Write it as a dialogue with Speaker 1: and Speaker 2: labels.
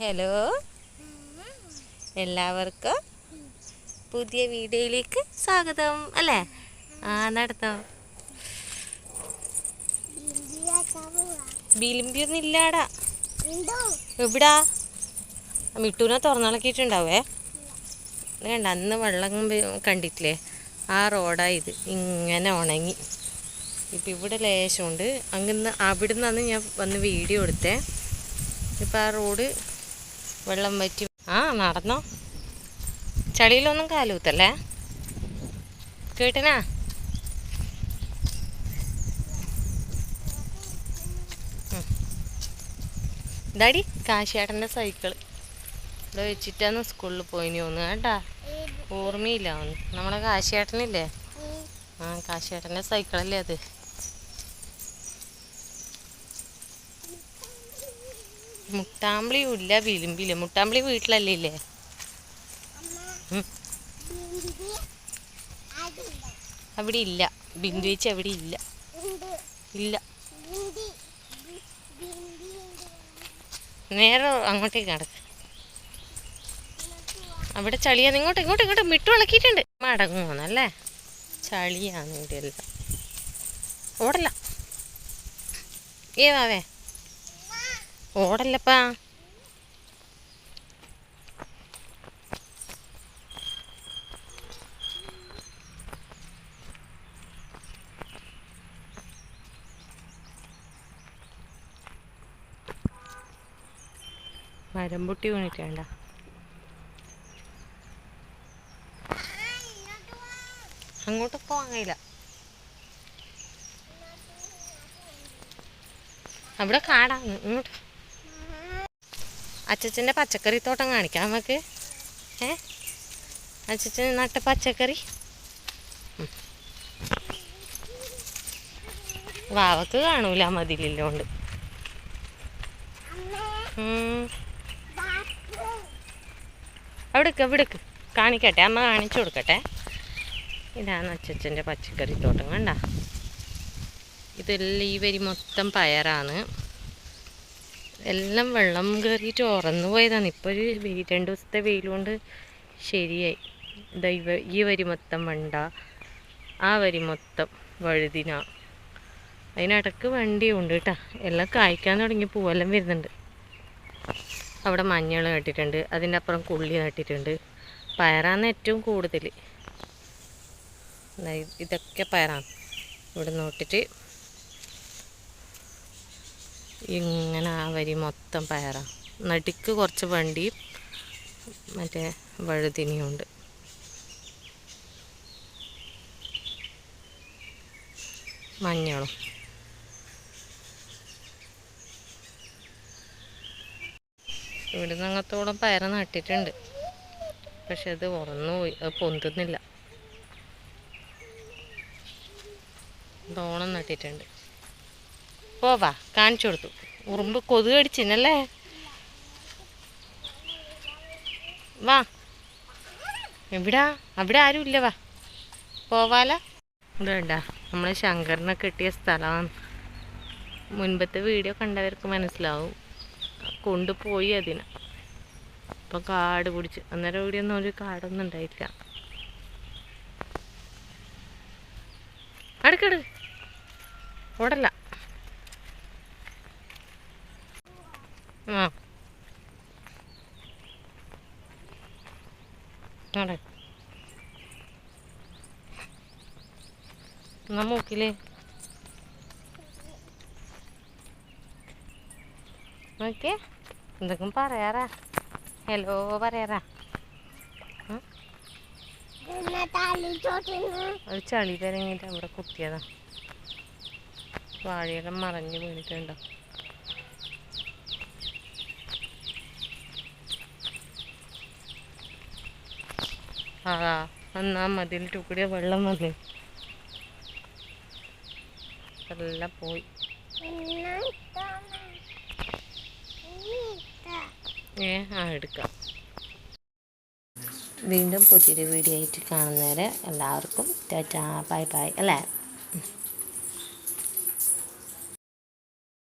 Speaker 1: Hello. എല്ലാവർക്കും പുതിയ വീഡിയോയിലേക്ക് സ്വാഗതം അല്ലേ? ആ നടത്തോ. ബിലിമ്പിയൊന്നും ഇല്ലാടാ എവിടാ മിട്ടൂനെ തുറന്നിളക്കിയിട്ടുണ്ടാവേ വേണ്ട അന്ന് വെള്ളം കണ്ടിട്ടില്ലേ? ആ റോഡാ ഇത്. ഇങ്ങനെ ഉണങ്ങി. ഇപ്പം ഇവിടെ ലേശമുണ്ട് അങ്ങനെ അവിടെ നിന്നാണ് ഞാൻ വന്ന് വീഡിയോ എടുത്തേ. ഇപ്പം ആ റോഡ് വെള്ളം വറ്റി. ആ നടന്നോ. ചളിയിലൊന്നും കാലൂത്തല്ലേ? കേട്ടനാ? ഇതാടി കാശിയേട്ടന്റെ സൈക്കിൾ ഇവിടെ വെച്ചിട്ടാണ് സ്കൂളിൽ പോയിനി ഒന്ന് കേട്ടാ. ഓർമ്മയില്ല നമ്മളെ കാശിയേട്ടനില്ലേ? ആ കാശിയേട്ടന്റെ സൈക്കിളല്ലേ അത്. മുട്ടാമ്പിളിയും ഇല്ല വിലുമ്പില്ല. മുട്ടാമ്പിളി വീട്ടിലല്ലേ ഇല്ലേ. അവിടെ ഇല്ല. ബിന്ദു ചേച്ചി അവിടെ ഇല്ല. ഇല്ല. നേരെ അങ്ങോട്ടേക്ക് നടക്ക. അവിടെ ചളിയാണ്. ഇങ്ങോട്ട് ഇങ്ങോട്ട് ഇങ്ങോട്ട്. മിട്ടു ഇളക്കിയിട്ടുണ്ട്. മടങ്ങുന്നല്ലേ ചളിയാണ് ഇവിടെ എല്ലാം ഓടല്ല. ഏ വാവേ. ഓടല്ലപ്പാ. മരംപൊട്ടി വീണിട്ടേണ്ട. വീണിട്ട് അങ്ങോട്ട് പോവാൻ കഴിയില്ല. അവിടെ കാടാണ് ഇങ്ങോട്ട്. അച്ചച്ചന്റെ പച്ചക്കറി തോട്ടം കാണിക്കാം നമുക്ക്. ഏ? അച്ചച്ചൻ നട്ട പച്ചക്കറി. വാവക്ക് കാണൂല മതിലില്ലോണ്ട്. അവിടേക്ക് അവിടേക്ക്. കാണിക്കട്ടെ അമ്മ കാണിച്ചു കൊടുക്കട്ടെ. ഇതാണ് അച്ചച്ചന്റെ പച്ചക്കറി തോട്ടം കണ്ട. ഇതെല്ലാം ഈ വരി മൊത്തം പയറാണ്. എല്ലാം വെള്ളം കയറിയിട്ട് ഉറന്നു പോയതാണ്. ഇപ്പോൾ ഒരു രണ്ട് ദിവസത്തെ വെയിലുകൊണ്ട് ശരിയായി. ദൈവ ഈ വരി മൊത്തം വണ്ട ആ വരി മൊത്തം വഴുതിന. അതിനിടക്ക് വണ്ടിയുണ്ട് കേട്ടോ. എല്ലാം കായ്ക്കാൻ തുടങ്ങി പൂവെല്ലാം വരുന്നുണ്ട്. അവിടെ മഞ്ഞൾ നട്ടിട്ടുണ്ട്. അതിന്റെ അപ്പുറം കുള്ളി നട്ടിട്ടുണ്ട്. പയറാണ് ഏറ്റവും കൂടുതൽ ഇതൊക്കെ പയറാണ്. ഇവിടെ നോട്ടിട്ട് ഇങ്ങനെ ആ വരി മൊത്തം പയറാ. നടുക്ക് കുറച്ച് വണ്ടിയും മറ്റേ വഴുതിനിയുണ്ട്. മഞ്ഞളും. ഇവിടുന്ന് അങ്ങത്തോളം പയറ നട്ടിട്ടുണ്ട്. പക്ഷെ അത് ഉറന്നു പോയി അത് പൊന്തുന്നില്ല. ഓണം നട്ടിട്ടുണ്ട്. പോവാ കാണിച്ചു കൊടുത്തു. ഉറുമ്പ് കൊതുക് കടിച്ചിനല്ലേ? വാ. എവിടാ? അവിടെ ആരും ഇല്ല വാ. പോവാല. ഇതേണ്ട നമ്മളെ ശങ്കറിനെ കിട്ടിയ സ്ഥലമാണ്. മുൻപത്തെ വീഡിയോ കണ്ടവർക്ക് മനസ്സിലാവും. കൊണ്ടുപോയി അതിനെ. ഇപ്പം കാട് പിടിച്ച്. അന്നേരം ഇവിടെ ഒന്നും ഒരു കാടൊന്നും ഉണ്ടായില്ല അടുക്കട് ഓടല്ല ആ അവിടെ എന്നാ മൂക്കിലേ? നോക്കിയേ. എന്തെങ്കിലും പറയാറാ? ഹലോ പറയാറാ? ഒരു ചളി തരങ്ങിട്ട് അവിടെ കുത്തിയതാ. വാഴയെല്ലാം മറഞ്ഞു വീണിട്ടുണ്ടോ. ആ എന്നാ മതിലിട്ട് കൂടിയ വെള്ളം വന്ന് എല്ലാം പോയി. ഏ ആ എടുക്കാം. വീണ്ടും പുതിയൊരു വീഡിയോ ആയിട്ട് കാണുന്നവരെ എല്ലാവർക്കും ടാറ്റാ ബൈ ബൈ അല്ലേ?